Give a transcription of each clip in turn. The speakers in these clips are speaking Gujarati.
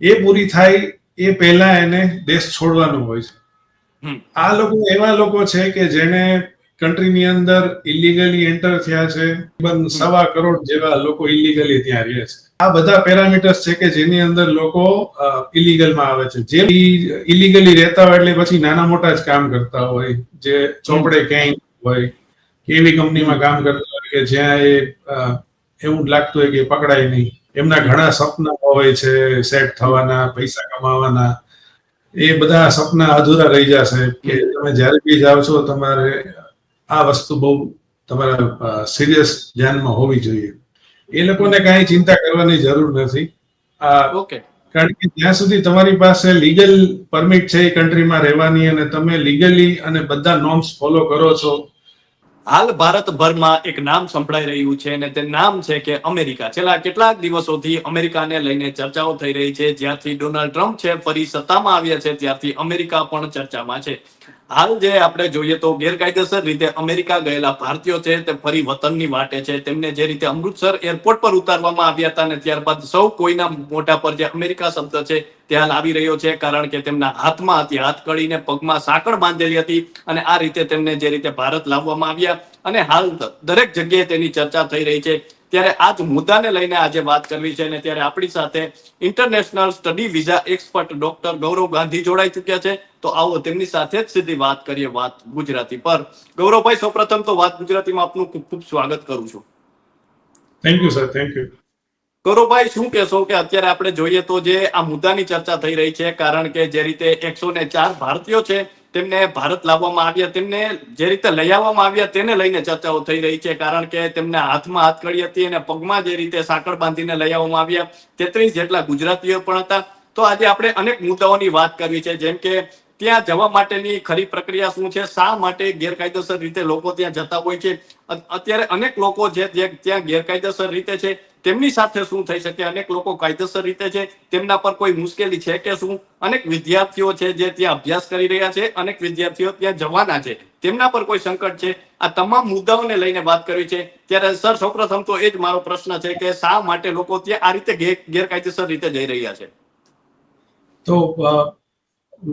એ પૂરી થાય એ પહેલા એને દેશ છોડવાનું હોય છે. આ લોકો એવા લોકો છે કે જેને કન્ટ્રીની અંદર ઇલીગલી એન્ટર થયા છે સવા કરોડ જેવા લોકો ઇલીગલી ત્યાં રહે છે. આ બધા પેરામીટર્સ છે કે જેની અંદર લોકો ઇલીગલમાં આવે છે. જે ઇલીગલી રહેતા હોય એટલે પછી નાના મોટા જ કામ કરતા હોય. જે ચોપડે ક્યાંય હોય. કે એવી કંપનીમાં કામ કરતા હોય કે જ્યાં એ એવું લાગતું હોય કે પકડાય નહીં. એમના ઘણા સપના હોય છે સેટ થવાના પૈસા કમાવાના. એ બધા સપના અધૂરા રહી જશે કે તમે જ્યારે બી જાઓ છો તમારે આ વસ્તુ બહુ તમારા સિરિયસ ધ્યાનમાં હોવી જોઈએ. એ લોકોને કાંઈ ચિંતા કરવાની જરૂર નથી. આ ઓકે કારણ કે જ્યાં સુધી તમારી પાસે લીગલ પરમિટ છે એ કન્ટ્રીમાં રહેવાની અને તમે લીગલી અને બધા નોર્મ્સ ફોલો કરો છો હાલ ભારતભરમાં એક નામ સંભળાઈ રહ્યું છે અને તે નામ છે કે અમેરિકા. છેલ્લા કેટલાક દિવસોથી અમેરિકાને લઈને ચર્ચાઓ થઈ રહી છે. જ્યાંથી ડોનાલ્ડ ટ્રમ્પ છે, ફરી સત્તામાં આવ્યા છે ત્યારથી અમેરિકા પણ ચર્ચામાં છે. હાલ જે આપણે જોઈએ તો ગેરકાયદેસર રીતે અમેરિકા ગયેલા ભારતીયો છે, તે ફરી વતનની વાટે છે. તેમને જે રીતે અમૃતસર એરપોર્ટ પર ઉતારવામાં આવ્યા હતા અને ત્યારબાદ સૌ કોઈના મોઢા પર જે અમેરિકા શબ્દ છે, તે હાલ આવી રહ્યો છે. કારણ કે તેમના હાથમાં હતી, હાથ કડીને પગમાં સાંકળ બાંધેલી હતી અને આ રીતે તેમને જે રીતે ભારત લાવવામાં આવ્યા અને હાલ દરેક જગ્યાએ તેની ચર્ચા થઈ રહી છે. ત્યારે આ જ મુદ્દાને લઈને આજે વાત કરવી છે અને ત્યારે આપણી સાથે international study visa expert doctor Gaurav Gandhi જોડાઈ ચુક્યા છે. તો આવો તેમની સાથે જ સીધી વાત કરીએ વાત ગુજરાતી પર. ગૌરવભાઈ સૌપ્રથમ તો વાત ગુજરાતીમાં આપનું ખૂબ ખૂબ સ્વાગત કરું છું. Thank you sir thank you Gauravbhai શું કહેશો કે અત્યારે આપણે જોઈએ તો જે આ મુદ્દાની ચર્ચા થઈ રહી છે કારણ કે જે રીતે એકસો ને ચાર ભારતીયો છે તેમને ભારત લાવવામાં આવ્યા, તેમને જે રીતે લઈ આવવામાં આવ્યા તેને લઈને ચર્ચાઓ થઈ રહી છે, કારણ કે તેમને હાથમાં હાથકડી હતી અને પગમાં જે રીતે સાંકળ બાંધીને લઈ આવવામાં આવ્યા, તેત્રીસ જેટલા ગુજરાતીઓ પણ હતા. તો આજે આપણે અનેક મુદ્દાઓની વાત કરવી છે, જેમ કે ત્યાં જવા માટેની ખરી પ્રક્રિયા શું છે, શા માટે ગેરકાયદેસર રીતે લોકો ત્યાં જતા હોય છે અત્યારે અનેક લોકો જે ત્યાં ગેરકાયદેસર રીતે છે તેમની સાથે શું થઈ શકે? અનેક લોકો કાયદેસર રીતે છે. તેમના પર કોઈ મુશ્કેલી છે કે શું? અનેક વિદ્યાર્થીઓ છે જે ત્યાં અભ્યાસ કરી રહ્યા છે. અનેક વિદ્યાર્થીઓ ત્યાં જવાના છે. તેમના પર કોઈ સંકટ છે? આ તમામ મુદ્દાઓને લઈને વાત કરવી છે. ત્યારે સર સૌપ્રથમ તો એ જ મારો પ્રશ્ન છે કે શા માટે લોકો ત્યાં આ રીતે ગેર- ગેરકાયદેસર રીતે જઈ રહ્યા છે? તો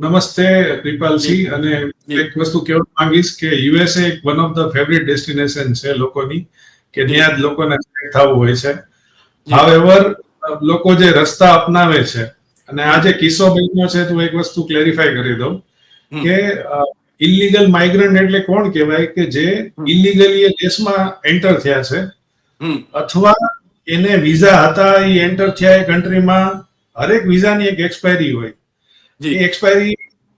નમસ્તે કૃપાલસિંહ અને એક વસ્તુ કહેવા માંગીશ કે યુએસએ એક one of the favourite destination છે લોકોની કે ત્યાં જ લોકોને થવું હોય છે. હાવેવર લોકો જે રસ્તા અપનાવે છે અને આ જે કિસ્સો બન્યો છે તો એક વસ્તુ ક્લેરિફાય કરી દઉં કે ઇલીગલ માઇગ્રન્ટ એટલે કોણ કહેવાય કે જે ઇલીગલી દેશમાં એન્ટર થયા છે? અથવા એને વિઝા હતા એ એન્ટર થયા એ કન્ટ્રીમાં હરેક વિઝાની એક એક્સપાયરી હોય. જી. એ એક્સપાયરી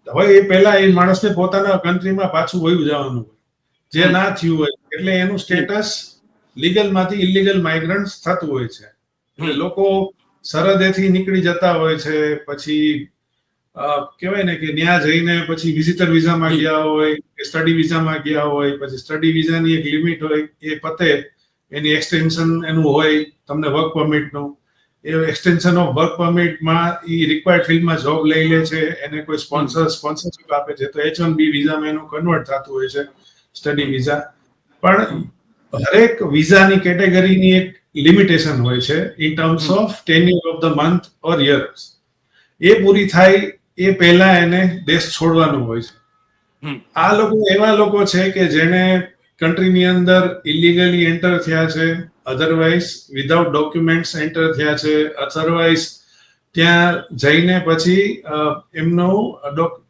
હોય એ પહેલા એ માણસને પોતાના કન્ટ્રીમાં પાછું વયું જવાનું હોય. જે ના થયું હોય એટલે એનું સ્ટેટસ લીગલમાંથી ઇલીગલ માઇગ્રન્ટ થતું હોય છે. એટલે લોકો સરહદેથી નીકળી જતા હોય છે પછી કહેવાય ને કે ત્યાં જઈને પછી વિઝિટર વિઝામાં. ગયા હોય કે સ્ટડી વિઝામાં ગયા હોય પછી સ્ટડી વિઝાની એક લિમિટ હોય એ પતે એની એક્સટેન્શન એનું હોય તમને વર્ક પરમિટનું એ એક્સટેન્શન ઓફ વર્ક પરમિટમાં એ રિક્વાયર્ડ ફિલ્ડમાં જોબ લઈ લે છે એને કોઈ સ્પોન્સર સ્પોન્સરશિપ આપે છે તો એચ વન બી વિઝામાં એનું કન્વર્ટ થતું હોય છે સ્ટડી વિઝા પણ હરેક વિઝાની કેટેગરીની એક લિમિટેશન હોય છે in terms of tenure of the month or years એ પૂરી થાય એ પહેલા એને દેશ છોડવાનું હોય છે. આ લોકો એવા લોકો છે કે જેને કન્ટ્રીની અંદર ઇલીગલી એન્ટર થયા છે અધરવાઇઝ વિધાઉટ ડોક્યુમેન્ટ્સ એન્ટર થયા છે અધરવાઇઝ ત્યાં જઈને પછી એમનો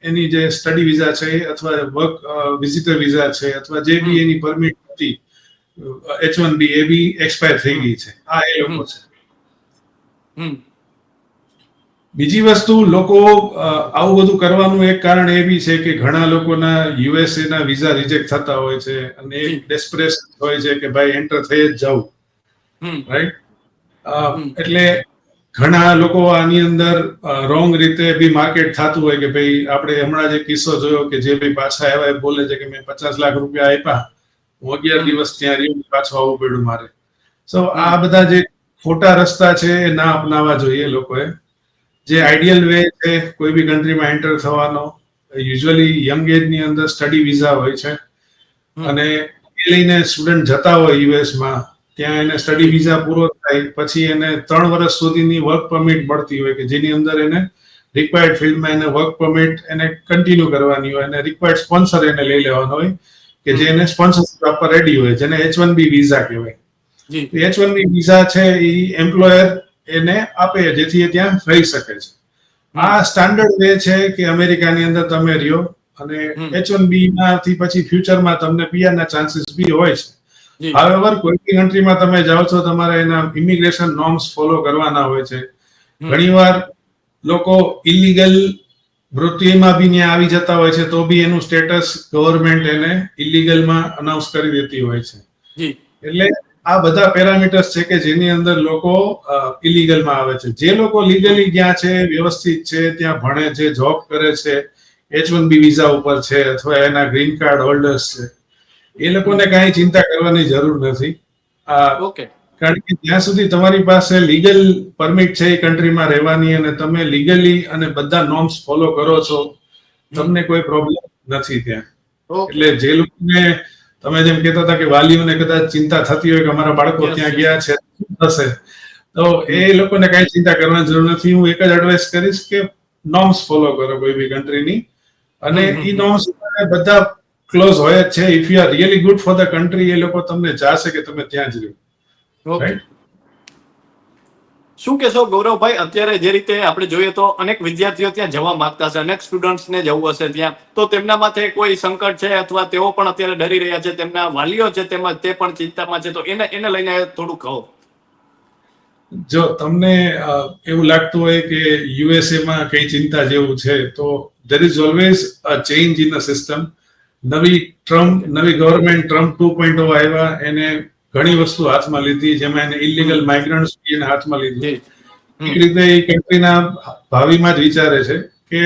એની જે સ્ટડી વિઝા છે અથવા વર્ક વિઝિટર વિઝા છે અથવા જે બી એની પરમિટ હતી એચ વન બી એ બી એક્સપાયર થઈ ગઈ છે. આ એ લોકો છે. બીજી વસ્તુ લોકો આવું બધું કરવાનું એક કારણ એ બી છે કે ઘણા લોકોના યુએસએ ના વિઝા રિજેક્ટ થતા હોય છે અને એક. ડેસ્પરેશન હોય છે કે ભાઈ એન્ટર થઈ જ જાવ રાઈટ એટલે ઘણા લોકો આની અંદર રોંગ રીતે બી માર્કેટ થતું હોય કે ભાઈ આપણે હમણાં જે કિસ્સો જોયો કે જે ભાઈ પાછા આવ્યા એ બોલે છે કે મેં પચાસ લાખ રૂપિયા આપ્યા. હું અગિયાર દિવસ ત્યાં રહ્યો પાછું આવવું પડ્યું મારે. સો આ બધા જે ખોટા રસ્તા છે એ ના અપનાવવા જોઈએ લોકોએ. જે આઈડિયલ વે છે કોઈ બી કન્ટ્રીમાં એન્ટર થવાનો યુઝ્યુઅલી યંગ એજની અંદર સ્ટડી વિઝા હોય છે. અને એ લઈને સ્ટુડન્ટ જતા હોય યુએસમાં ત્યાં એને સ્ટડી વિઝા પૂરો થાય પછી એને ત્રણ વર્ષ સુધીની વર્ક પરમિટ મળતી હોય કે જેની અંદર એને રિક્વાયર્ડ ફિલ્ડમાં એને વર્ક પરમિટ એને કન્ટિન્યુ કરવાની હોય અને રિક્વાયર્ડ સ્પોન્સર એને લઈ લેવાનો હોય. કે જે એને સ્પોન્સરશિપ આપવા રેડી હોય જેને એચ વન બી વિઝા કહેવાય. એચ વન બી વિઝા છે એ એમ્પ્લોયર એને આપે જેથી એ ત્યાં રહી શકે છે. આ સ્ટાન્ડર્ડ વે છે કે અમેરિકાની અંદર તમે રહ્યો અને. એચ વન બી માંથી પછી ફ્યુચરમાં તમને પીઆર ના ચાન્સીસ બી હોય છે. હાવેવર કોઈ બી કન્ટ્રીમાં તમે જાઓ છો તમારે એના ઇમિગ્રેશન નોર્મ્સ ફોલો કરવાના હોય છે. ઘણીવાર લોકો ઇલીગલ વૃત્તિમાં બી ત્યાં આવી જતા હોય છે તો બી એનું સ્ટેટસ ગવર્મેન્ટ એને ઇલીગલમાં અનાઉન્સ કરી દેતી હોય છે. એટલે આ બધા પેરામીટર્સ છે કે જેની અંદર લોકો ઇલીગલમાં આવે છે. જે લોકો લીગલી ગયા છે વ્યવસ્થિત છે ત્યાં ભણે છે જોબ કરે છે એચ વન બી વિઝા ઉપર છે અથવા એના ગ્રીન કાર્ડ હોલ્ડર્સ છે એ લોકોને કાંઈ ચિંતા કરવાની જરૂર નથી. ઓકે કારણ કે જ્યાં સુધી તમારી પાસે લીગલ પરમિટ છે એ કન્ટ્રીમાં રહેવાની અને તમે લીગલી અને બધા નોર્મ્સ ફોલો કરો છો તમને કોઈ પ્રોબ્લેમ નથી ત્યાં. એટલે જે લોકોને તમે જેમ કહેતા હતા કે વાલીઓને કદાચ ચિંતા થતી હોય કે અમારા બાળકો ત્યાં ગયા છે થશે? તો એ લોકોને કઈ ચિંતા કરવાની જરૂર નથી. હું એક જ એડવાઇસ કરીશ કે નોર્મ્સ ફોલો કરો કોઈ બી કન્ટ્રીની અને એ નોર્મ્સ બધા ક્લોઝ હોય જ છે. If you are really good for the country એ લોકો તમને જાશે કે તમે ત્યાં જ રહ્યો. શું કહેશો ગૌરવભાઈ? અત્યારે જે રીતે આપણે જોઈએ તો અનેક વિદ્યાર્થીઓ ત્યાં જવા માંગતા છે. અનેક સ્ટુડન્ટ્સને જવું હશે ત્યાં. તો તેમના માથે કોઈ સંકટ છે અથવા તેઓ પણ અત્યારે ડરી રહ્યા છે? તેમના વાલીઓ છે તેમજ તે પણ ચિંતામાં છે? તો એને એને લઈને થોડું કહો. જો તમને એવું લાગતું હોય કે યુએસએ માં કઈ ચિંતા જેવું છે તો there is always a change in a system નવી ટ્રમ્પ નવી ગવર્મેન્ટ ટ્રમ્પ ટુ પોઈન્ટ આવ્યા એને ઘણી વસ્તુ હાથમાં લીધી જેમાં એને ઇલીગલ માઇગ્રન્ટ્સ એને હાથમાં લીધી. એક રીતે એ કન્ટ્રીના ભાવિમાં જ વિચારે છે કે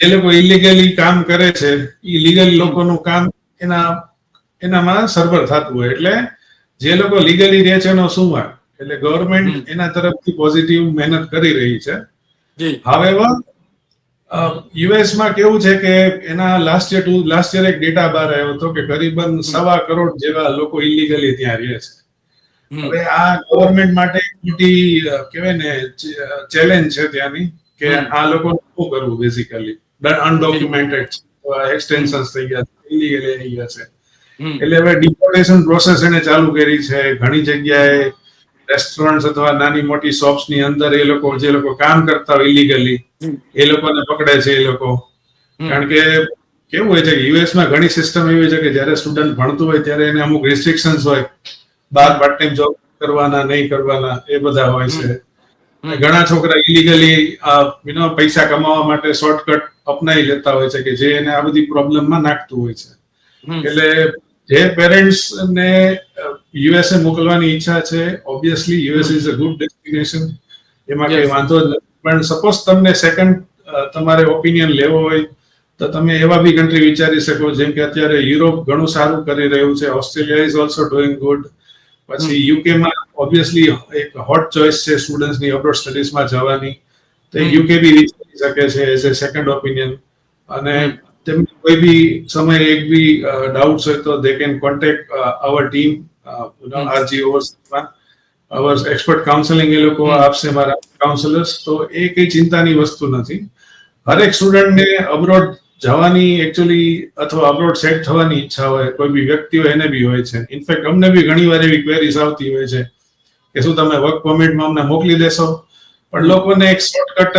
એ લોકો ઇલીગલી કામ કરે છે ઇલીગલ લોકોનું કામ એના એનામાં સરભર થતું હોય. એટલે જે લોકો લીગલી રહે છે એનો શું વાંક? એટલે ગવર્મેન્ટ એના તરફથી પોઝિટિવ મહેનત કરી રહી છે. હવે યુએસમાં કેવું છે કે એના last year to last year એક ડેટા બહાર આવ્યો હતો કે કરીબન સવા કરોડ જેવા લોકો ઇલીગલી ત્યાં રહે છે. હવે આ ગવર્મેન્ટ માટે મોટી કહેવાય ને ચેલેન્જ છે ત્યાંની કે આ લોકો શું કરવું બેઝિકલી અનડોક્યુમેન્ટેડ એક્સટેન્શન થઈ ગયા ઇલીગલી થઈ ગયા છે. એટલે હવે ડિપોર્ટેશન પ્રોસેસ એને ચાલુ કરી છે ઘણી જગ્યાએ રેસ્ટોરન્ટ અથવા નાની મોટી શોપ્સની અંદર એ લોકો જે લોકો કામ કરતા હોય ઇલીગલી એ લોકોને પકડે છે એ લોકો. કારણ કે કેવું હોય છે કે યુએસમાં ઘણી સિસ્ટમ એવી છે કે જ્યારે સ્ટુડન્ટ ભણતું હોય ત્યારે એને અમુક રિસ્ટ્રિક્શન્સ હોય. બાર પાર્ટ ટાઈમ જોબ કરવાના નહીં કરવાના એ બધા હોય છે. ઘણા છોકરા ઇલીગલી વિના પૈસા કમાવા માટે શોર્ટકટ અપનાવી લેતા હોય છે કે જે એને આ બધી પ્રોબ્લેમમાં નાખતું હોય છે. એટલે જે પેરેન્ટ્સ ને યુએસએ મોકલવાની ઈચ્છા છે obviously US is a good destination એમાં કઈ વાંધો જ નથી. પણ સપોઝ તમને સેકન્ડ તમારે ઓપિનિયન લેવો હોય તો તમે એવા બી કન્ટ્રી વિચારી શકો જેમ કે અત્યારે યુરોપ ઘણું સારું કરી રહ્યું છે Australia is also doing good પછી યુકેમાં ઓબ્વિયસલી એક હોટ ચોઇસ છે સ્ટુડન્ટ્સની અબ્રોડ સ્ટડીઝમાં જવાની. તો યુકે બી વિચારી શકે છે એઝ એ સેકન્ડ ઓપિનિયન અને. તેમને કોઈ બી સમયે એક બી ડાઉટ્સ હોય તો they can contact our team. RG ઓવર્સમાં our expert counselling એ લોકો આપશે મારા કાઉન્સેલર્સ તો એ કઈ ચિંતાની વસ્તુ નથી. હરેક સ્ટુડન્ટને અબ્રોડ જવાની એકચ્યુઅલી અથવા અબ્રોડ સેટ થવાની ઈચ્છા હોય કોઈ બી વ્યક્તિ હોય એને બી હોય છે. ઇનફેક્ટ અમને બી ઘણી વાર એવી ક્વેરીઝ આવતી હોય છે કે શું તમે વર્ક પરમિટમાં અમને મોકલી દેશો? પણ લોકોને એક શોર્ટકટ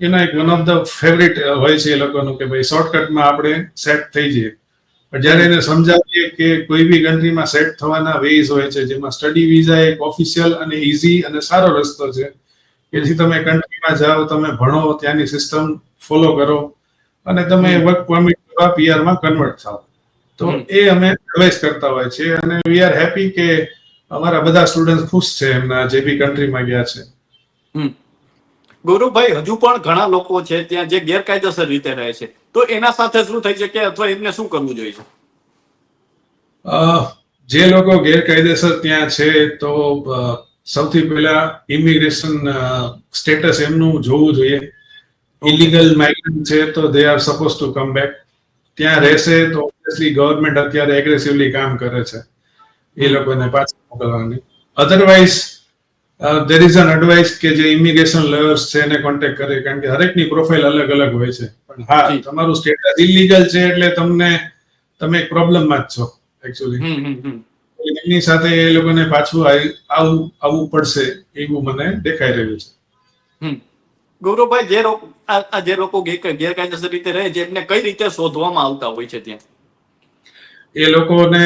એનો એક વન ઓફ ધ ફેવરિટ હોય છે એ લોકોનું કે ભાઈ શોર્ટકટમાં આપણે સેટ થઈ જઈએ. પણ જ્યારે એને સમજાવીએ કે કોઈ બી કન્ટ્રીમાં સેટ થવાના વેઝ હોય છે જેમાં સ્ટડી વિઝા એક ઓફિશિયલ અને ઇઝી અને સારો રસ્તો છે કે જેથી તમે કન્ટ્રીમાં જાઓ તમે ભણો ત્યાંની સિસ્ટમ ફોલો કરો અને તમે વર્ક પરમિટ કરવા પીઆરમાં માં કન્વર્ટ થાઓ. તો એ અમે એડવાઇસ કરતા હોય છે અને વી આર હેપી કે અમારા બધા સ્ટુડન્ટ ખુશ છે એમના જે બી કન્ટ્રીમાં ગયા છે. ગૌરવભાઈ હજુ પણ ઘણા લોકો છે ત્યાં જે ગેરકાયદેસર રીતે રહે છે. તો એના સાથે શું થઈ શકે અથવા એમને શું કરવું જોઈએ જે લોકો ગેરકાયદેસર ત્યાં છે તો સૌથી પહેલા ઇમિગ્રેશન સ્ટેટસ એમનું જોવું જોઈએ. ઇલીગલ માઇગ્રન્ટ છે તો they are suppose to come back ત્યાં રહેશે તો ઓબ્વિયસલી ગવર્મેન્ટ અત્યારે એગ્રેસિવલી કામ કરે છે. એ લોકોને પાછા મોકલવાની. Otherwise there is an advice કે જે ઇમિગ્રેશન લેવર્સ છે એને કોન્ટેક્ટ કરે કારણ કે હરેકની પ્રોફાઇલ અલગ અલગ હોય છે. પણ હા. તમારું સ્ટેટસ ઇલીગલ છે એટલે તમને તમે એક પ્રોબ્લેમમાં જ છો એકચ્યુઅલી એમની સાથે એ લોકોને પાછું આવું આવવું પડશે એવું મને દેખાઈ રહ્યું છે. હમ. ગૌરવભાઈ જે લોકો આ જે લોકો ગેરકાયદેસર રીતે રહે છે એમને કઈ રીતે શોધવામાં આવતા હોય છે ત્યાં? એ લોકોને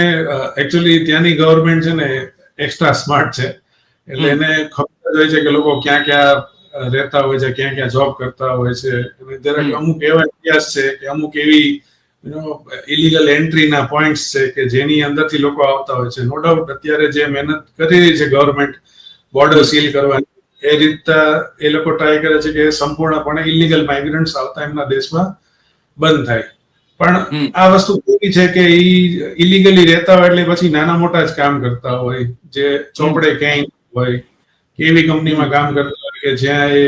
એકચ્યુઅલી ત્યાંની ગવર્મેન્ટ છે ને એક્સ્ટ્રા સ્માર્ટ છે. એટલે એને ખબર હોય છે કે લોકો ક્યાં ક્યાં રહેતા હોય છે ક્યાં ક્યાં જોબ કરતા હોય છે. અને દરેક અમુક એવા ઇતિહાસ છે કે અમુક એવી ઇલીગલ એન્ટ્રીના પોઈન્ટ્સ છે કે જેની અંદરથી લોકો આવતા હોય છે. નો ડાઉટ અત્યારે જે મહેનત કરી રહી છે ગવર્મેન્ટ બોર્ડર સીલ કરવાની એ રીતના એ લોકો ટ્રાય કરે છે કે સંપૂર્ણપણે ઇલીગલ માઇગ્રન્ટ્સ આવતા એમના દેશમાં બંધ થાય. પણ આ વસ્તુ એવી છે કે ઈ ઇલીગલી રહેતા હોય એટલે પછી નાના મોટા જ કામ કરતા હોય. જે ચોપડે ક્યાંય હોય કે એવી કંપનીમાં કામ કરતા હોય કે જ્યાં એ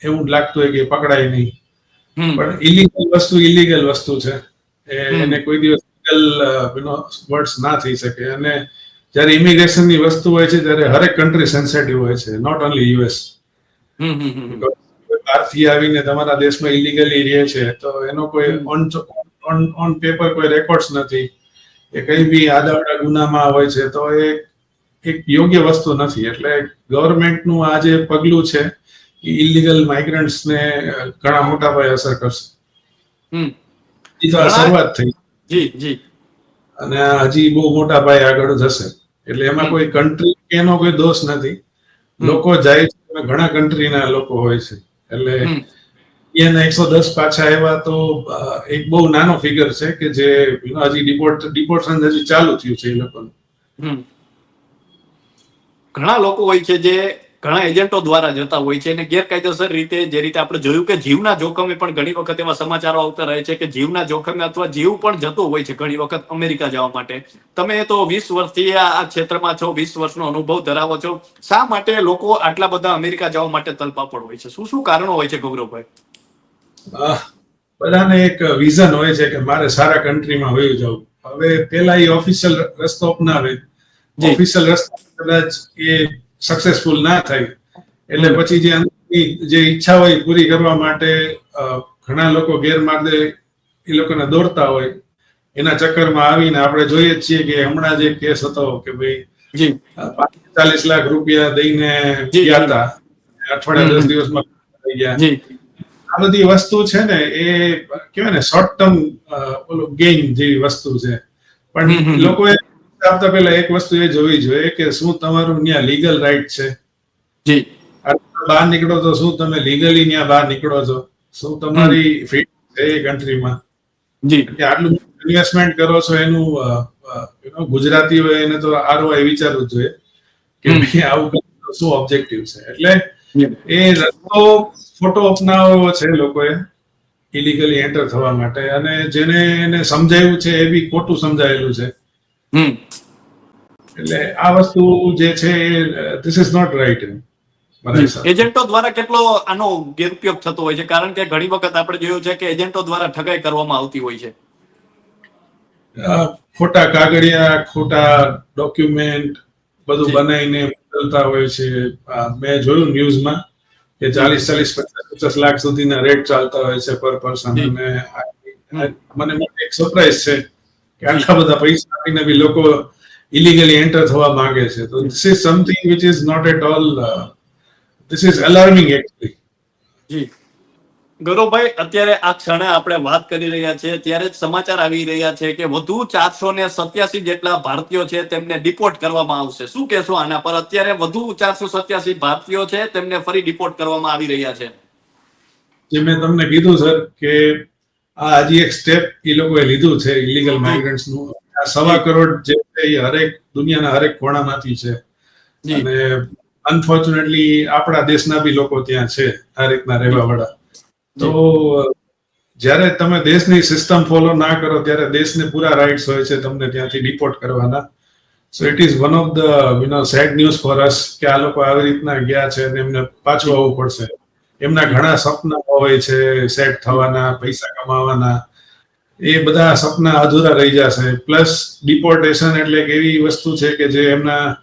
એવું લાગતું હોય કે પકડાય નહીં. પણ ઇલીગલ વસ્તુ ઇલીગલ વસ્તુ છે. એને કોઈ દિવસ લીગલ વર્ડ્સ ના થઈ શકે. અને જ્યારે ઇમિગ્રેશનની વસ્તુ હોય છે ત્યારે હરેક કન્ટ્રી સેન્સેટિવ હોય છે નોટ ઓનલી યુએસ. બહારથી આવીને તમારા દેશમાં ઇલીગલી રહે છે તો એનો કોઈ ઓન પેપર કોઈ રેકોર્ડ્સ નથી. એ કઈ બી આદાવડા ગુનામાં હોય છે તો એ એક યોગ્ય વસ્તુ નથી. એટલે ગવર્મેન્ટનું આ જે પગલું છે એ ઇલીગલ માઇગ્રન્ટ્સને ઘણા મોટા પાયે અસર કરશે. એ તો આ શરૂઆત થઈ. જી જી. અને હજી બહુ મોટા પાયે આગળ જશે. એટલે એમાં કોઈ કન્ટ્રી એનો કોઈ દોષ નથી. લોકો જાય છે ઘણા કન્ટ્રીના લોકો હોય છે. એટલે એના એકસો દસ પાછા આવ્યા તો એક બહુ નાનો ફિગર છે કે જે હજી ડિપોર્ટ ડિપોર્ટેશન હજી ચાલુ થયું છે એ લોકોનું. ઘણા લોકો હોય છે જે ઘણા એજન્ટો દ્વારા જતા હોય છે અને ગેરકાયદેસર રીતે જે રીતે આપણે જોયું કે જીવના જોખમે પણ ઘણી વખત એવા સમાચારો આવતા રહે છે કે જીવના જોખમે અથવા જીવ પણ જતો હોય છે ઘણી વખત અમેરિકા જવા માટે. તમે તો વીસ વર્ષથી આ ક્ષેત્રમાં છો, વીસ વર્ષનો અનુભવ ધરાવો છો. શા માટે લોકો આટલા બધા અમેરિકા જવા માટે તલપાપડ હોય છે? શું શું કારણો હોય છે ગૌરવભાઈ? બધાને એક વિઝન હોય છે કે મારે સારા કન્ટ્રીમાં વયું જવું. હવે પેલા એ ઓફિશિયલ રસ્તો અપનાવે. ઓફિશિયલ રસ્તા કદાચ એ સક્સેસફુલ ના થઈ. એટલે પછી જે જે ઈચ્છા હોય પૂરી કરવા માટે ઘણા લોકો ગેરમાર્ગે એ લોકોને દોરતા હોય. એના ચક્કરમાં આવીને આપણે જોઈએ છીએ કે હમણાં જે કેસ હતો કે ભાઈ ચાલીસ લાખ રૂપિયા દઈને ગયા હતા. અઠવાડિયા દસ દિવસમાં થઈ ગયા. આ બધી વસ્તુ છે ને એ કહેવાય ને શોર્ટ ટર્મ ઓલું ગેઇન જેવી વસ્તુ છે. પણ. લોકોએ આવતા પહેલા એક વસ્તુ એ જોવી જોઈએ કે શું તમારું ત્યાં લીગલ રાઈટ છે? જી. બહાર નીકળો તો શું તમે લીગલી ત્યાં બહાર નીકળો છો? શું તમારી ફીટ છે એ કન્ટ્રીમાં જી. કે આટલું ઇન્વેસ્ટમેન્ટ કરો છો એનું ગુજરાતી હોય એને તો આરઓઆઈ વિચારવું જોઈએ કે ભાઈ આવું શું ઓબ્જેક્ટિવ છે? એટલે એ રસ્તો ફોટો અપનાવવો છે લોકોએ ઇલીગલી એન્ટર થવા માટે અને જેને એને સમજાયું છે એ બી ખોટું સમજાયેલું છે. એટલે આ વસ્તુ જે છે ધીસ ઇઝ નોટ રાઈટ એજન્ટો દ્વારા કેટલો આનો ગેરઉપયોગ થતો હોય છે? કારણ કે ઘણી વખત આપણે જોયું છે કે એજન્ટો દ્વારા ઠગાઈ કરવામાં આવતી હોય છે. ખોટા કાગળિયા ખોટા ડોક્યુમેન્ટ બધું બનાવીને મોકલતા હોય છે. મેં જોયું ન્યૂઝમાં કે ચાલીસ ચાલીસ પચાસ પચાસ લાખ સુધીના રેટ ચાલતા હોય છે પર પર્સન. અને મને એક સરપ્રાઈઝ છે. કે આટલા બધા પૈસા આપીને બી લોકો ઇલીગલી એન્ટર થવા માંગે છે. તો this is something which is not at all this is alarming actually જી. ગૌરવભાઈ અત્યારે આ ક્ષણે આપણે વાત કરી રહ્યા છે ત્યારે જ સમાચાર આવી રહ્યા છે કે વધુ ચારસો ને સત્યાસી જેટલા ભારતીયો છે તેમને ડિપોર્ટ કરવામાં આવશે. શું કહેશો આના પર? અત્યારે વધુ ચારસો સત્યાસી ભારતીયો છે તેમને ફરી ડિપોર્ટ કરવામાં આવી રહ્યા છે. જે મેં તમને કીધું સર કે આ હજી એક સ્ટેપ એ લોકોએ લીધું છે ઇલીગલ માઇગ્રન્ટ્સનું. આ સવા કરોડ જે છે એ હરેક દુનિયાના હરેક કોણામાંથી છે. અને અનફોર્ચ્યુનેટલી આપણા દેશના બી લોકો ત્યાં છે આ રીતના રહેવા વાળા તો જ્યારે તમે દેશની સિસ્ટમ ફોલો ના કરો ત્યારે દેશને પૂરા રાઇટ્સ હોય છે તમને ત્યાંથી ડિપોર્ટ કરવાના. So it is one of the you know sad news for us કે આ લોકો આવી રીતના ગયા છે અને એમને પાછું આવવું પડશે. એમના ઘણા સપના હોય છે સેટ થવાના પૈસા કમાવાના. એ બધા સપના અધૂરા રહી જશે. પ્લસ ડિપોર્ટેશન એટલે એક એવી વસ્તુ છે કે જે એમના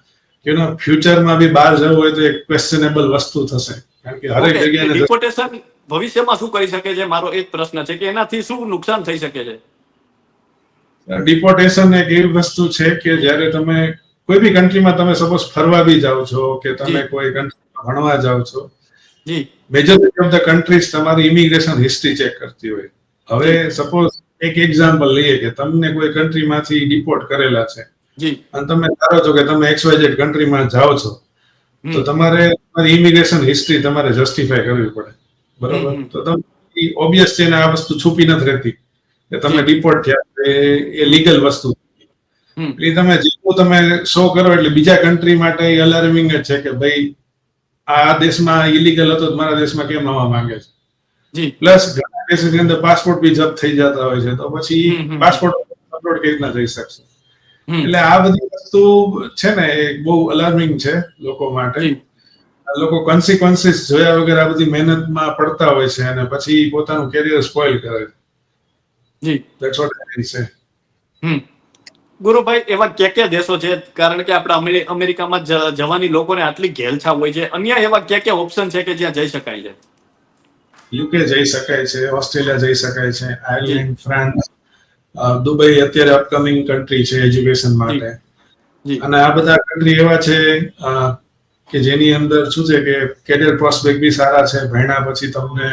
એનો ફ્યુચરમાં બી બહાર જવું હોય તો એક ક્વેશ્ચનેબલ વસ્તુ થશે. કારણ કે હરેક જગ્યાએ ડિપોર્ટેશન ભવિષ્યમાં શું કરી શકે છે? મારો એક પ્રશ્ન છે કે એનાથી શું નુકસાન થઈ શકે છે? ડિપોર્ટેશન એક એવી વસ્તુ છે કે જ્યારે તમે કોઈ બી કન્ટ્રીમાં તમે સપોઝ ફરવા બી જાઓ છો કે તમે કોઈ કન્ટ્રીમાં ભણવા જાઓ છો મેજોરિટી ઓફ ધ કન્ટ્રીઝ તમારી ઇમિગ્રેશન હિસ્ટ્રી ચેક કરતી હોય. હવે સપોઝ એક એક્ઝામ્પલ લઈએ કે તમને કોઈ કન્ટ્રીમાંથી ડિપોર્ટ કરેલા છે. અને તમે ધારો છો કે તમે એક્સવાયઝેડ કન્ટ્રીમાં જાઓ છો તો તમારે તમારી ઇમિગ્રેશન હિસ્ટ્રી તમારે જસ્ટિફાય કરવી પડે. બરોબર? તો તમે ઓબ્વિયસ છે ને આ વસ્તુ છુપી નથી રહેતી. કે તમે ડિપોર્ટ થયા એ એ લીગલ વસ્તુ. એટલે તમે જેટલું તમે શો કરો એટલે બીજા કન્ટ્રી માટે અલાર્મિંગ જ છે કે ભાઈ આ દેશમાં ઇલીગલ હતો મારા દેશમાં કેમ આવવા માંગે છે? પ્લસ ઘણા કેસીસની અંદર પાસપોર્ટ બી જપ્ત થઈ જતા હોય છે તો પછી. પાસપોર્ટ અપલોડ કેવી રીતના થઈ શકશે? એટલે આ બધી વસ્તુ છે ને એ બહુ અલાર્મિંગ છે લોકો માટે. લોકો કોન્સિક્વન્સીસ જોયા વગર આ બધી મહેનતમાં પડતા હોય છે અને પછી પોતાનું કેરિયર સ્પોઇલ કરે છે. what I can say. હમ. ગુરુભાઈ એવા ક્યાં ક્યાં દેશો છે કારણ કે આપણે અમેરિકામાં જવાની લોકોને આટલી ઘેલછા હોય છે. અન્ય એવા ક્યાં ક્યાં ઓપ્શન છે કે જ્યાં જઈ શકાય છે? યુકે જઈ શકાય છે ઓસ્ટ્રેલિયા જઈ શકાય છે આયર્લેન્ડ ફ્રાન્સ દુબઈ અત્યારે અપકમિંગ કન્ટ્રી છે એજ્યુકેશન માટે. અને આ બધા કન્ટ્રી એવા છે કે જેની અંદર શું છે કે કેરિયર પ્રોસ્પેક્ટ બી સારા છે ભણ્યા પછી તમને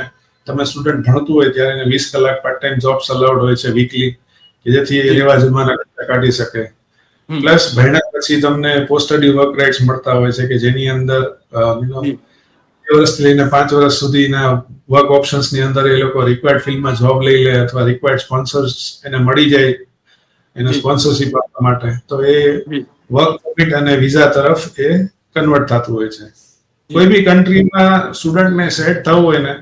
તમે સ્ટુડન્ટ ભણતું હોય ત્યારે વીસ કલાક પાર્ટ ટાઈમ જોબ્સ અલાઉડ હોય છે વીકલી કે જેથી એ. રહેવા કાઢી શકે. પ્લસ ભણ્યા પછી તમને પોસ્ટ સ્ટડી વર્ક રાઇટ્સ મળતા હોય છે કે જેની અંદર. બે વર્ષથી લઈને પાંચ વર્ષ સુધીના વર્ક ઓપ્શન્સની અંદર એ લોકો રિક્વાયર્ડ ફિલ્ડમાં જોબ લઈ લે અથવા રિક્વાયર્ડ સ્પોન્સર્સ એને મળી જાય એને સ્પોન્સરશિપ આપવા માટે. તો એ વર્ક પરમિટ અને વિઝા તરફ એ કન્વર્ટ થતું હોય છે. કોઈ બી કન્ટ્રીમાં સ્ટુડન્ટને સેટ થવું હોય ને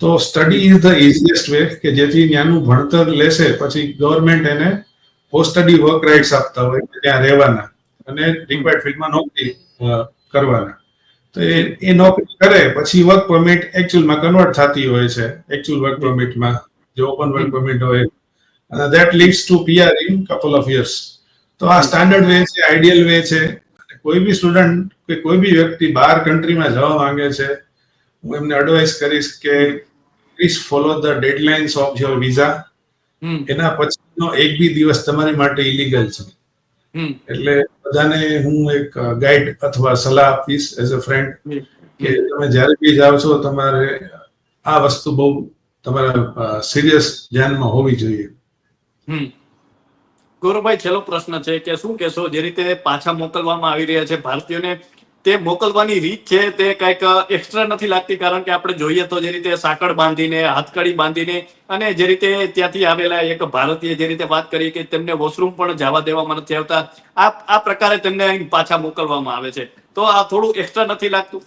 તો study is the easiest way કે જેથી ત્યાંનું ભણતર લેશે, પછી ગવર્મેન્ટ એને પોસ્ટ સ્ટડી વર્ક રાઇટ્સ આપતા હોય ત્યાં રહેવાના અને રિક્વાયર્ડ ફિલ્ડમાં નોકરી કરવાના. તો એ એ નોકરી કરે, પછી વર્ક પરમિટ એકચ્યુઅલમાં કન્વર્ટ થતી હોય છે એકચ્યુઅલ વર્ક પરમિટમાં જે ઓપન વર્ક પરમિટ હોય. અને that leads to PR in couple of years તો આ સ્ટાન્ડર્ડ વે છે આઈડિયલ વે છે. કોઈ બી સ્ટુડન્ટ કે કોઈ બી વ્યક્તિ બહાર કન્ટ્રીમાં જવા માંગે છે, હું એમને એડવાઇસ કરીશ કે please follow the deadlines of your visa એના પછીનો એક બી દિવસ તમારી માટે ઇલીગલ છે. એટલે બધાને હું એક ગાઈડ અથવા સલાહ આપીશ એઝ અ ફ્રેન્ડ કે તમે જ્યારે બી જાઓ છો તમારે આ વસ્તુ બહુ તમારા સિરિયસ ધ્યાનમાં હોવી જોઈએ. ગૌરવભાઈ છેલ્લો પ્રશ્ન છે કે શું કહેશો? જે રીતે પાછા મોકલવામાં આવી રહ્યા છે ભારતીયોને તે મોકલવાની રીત છે તે કંઈક એક્સ્ટ્રા નથી લાગતી કારણ કે આપણે જોઈએ તો જે રીતે સાંકળ બાંધીને હાથકડી બાંધીને અને જે રીતે ત્યાંથી આવેલા એક ભારતીય જે રીતે વાત કરી કે તેમને વોશરૂમ પણ જવા દેવામાં નથી આવતા. આ આ પ્રકારે તેમને પાછા મોકલવામાં આવે છે. તો આ થોડું એક્સ્ટ્રા નથી લાગતું.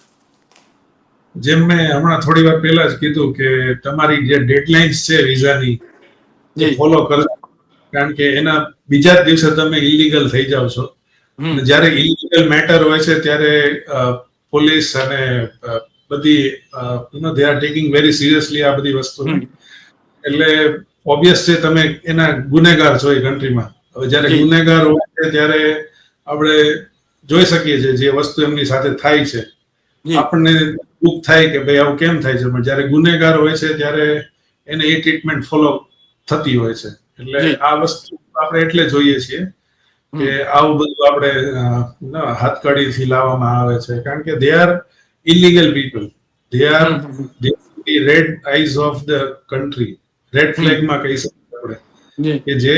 જેમ મેં હમણાં થોડી વાર પહેલા જ કીધું કે તમારી જે ડેડલાઇન્સ છે વિઝાની ફોલો કરો કારણ કે એના બીજા જ દિવસે તમે ઇલીગલ થઈ જાવ છો. જ્યારે ઇલીગલ મેટર હોય છે ત્યારે પોલીસ અને બધી you they are taking very seriously આ બધી વસ્તુ. એટલે ઓબ્વિયસ છે તમે એના ગુનેગાર છો એ કન્ટ્રીમાં હવે જ્યારે ગુનેગાર હોય છે ત્યારે આપણે જોઈ શકીએ છીએ જે વસ્તુ એમની સાથે થાય છે. આપણને દુઃખ થાય કે ભાઈ આવું કેમ થાય છે? પણ જ્યારે ગુનેગાર હોય છે ત્યારે એને એ ટ્રીટમેન્ટ ફોલો થતી હોય છે. એટલે આ વસ્તુ આપણે એટલે જોઈએ છીએ કે આવું બધું આપણે હાથકડીથી લાવવામાં આવે છે. કારણ કે they are illegal people they are red eyes of the country red ફ્લેગમાં કહી શકીએ આપણે. કે જે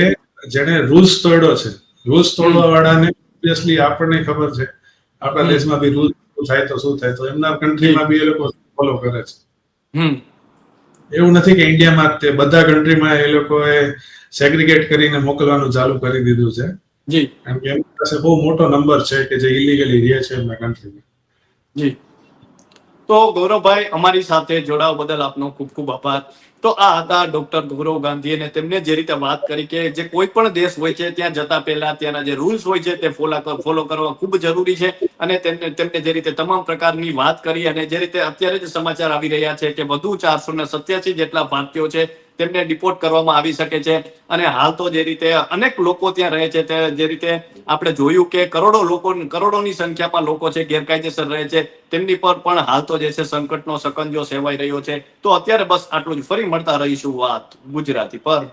જેને રૂલ્સ તોડ્યો છે. રૂલ્સ તોડવા વાળાને ઓબ્વિયસલી આપણને ખબર છે. આપણા દેશમાં બી રૂલ્સ થાય તો શું થાય તો એમના કન્ટ્રીમાં બી એ લોકો ફોલો કરે છે. હમ. એવું નથી કે ઇન્ડિયામાં તે બધા કન્ટ્રીમાં એ લોકોએ સેગ્રીગેટ કરીને મોકલવાનું ચાલુ કરી દીધું છે. જી. એમ કે એમની પાસે બહુ મોટો નંબર છે કે જે ઇલીગલી રહે છે એમના કન્ટ્રીમાં જી. તો ગૌરવભાઈ અમારી સાથે જોડાવા બદલ આપનો ખૂબ ખૂબ આભાર. તો આ હતા ડોક્ટર ગૌરવ ગાંધી અને તેમને જે રીતે વાત કરી કે જે કોઈ પણ દેશ હોય છે ત્યાં જતા પહેલા ત્યાંના જે રૂલ્સ હોય છે તે ફોલો ફોલો કરવા ખૂબ જરૂરી છે અને તેમને તેમને જે રીતે તમામ પ્રકારની વાત કરી અને જે રીતે અત્યારે જ સમાચાર આવી રહ્યા છે કે વધુ ચારસો ને સત્યાસી જેટલા ભારતીયો છે તેમને ડિપોર્ટ કરવામાં આવી શકે છે. અને હાલ તો જે રીતે અનેક લોકો ત્યાં રહે છે, તે જે રીતે આપણે જોયું કે કરોડો લોકો, કરોડોની સંખ્યામાં લોકો છે, ગેરકાયદેસર રહે છે. તેમની પર પણ હાલ તો જે છે, સંકટનો સકંજો સેવાઈ રહ્યો છે. તો અત્યારે બસ આટલું જ. ફરી મળતા રહીશું વાત ગુજરાતી પર.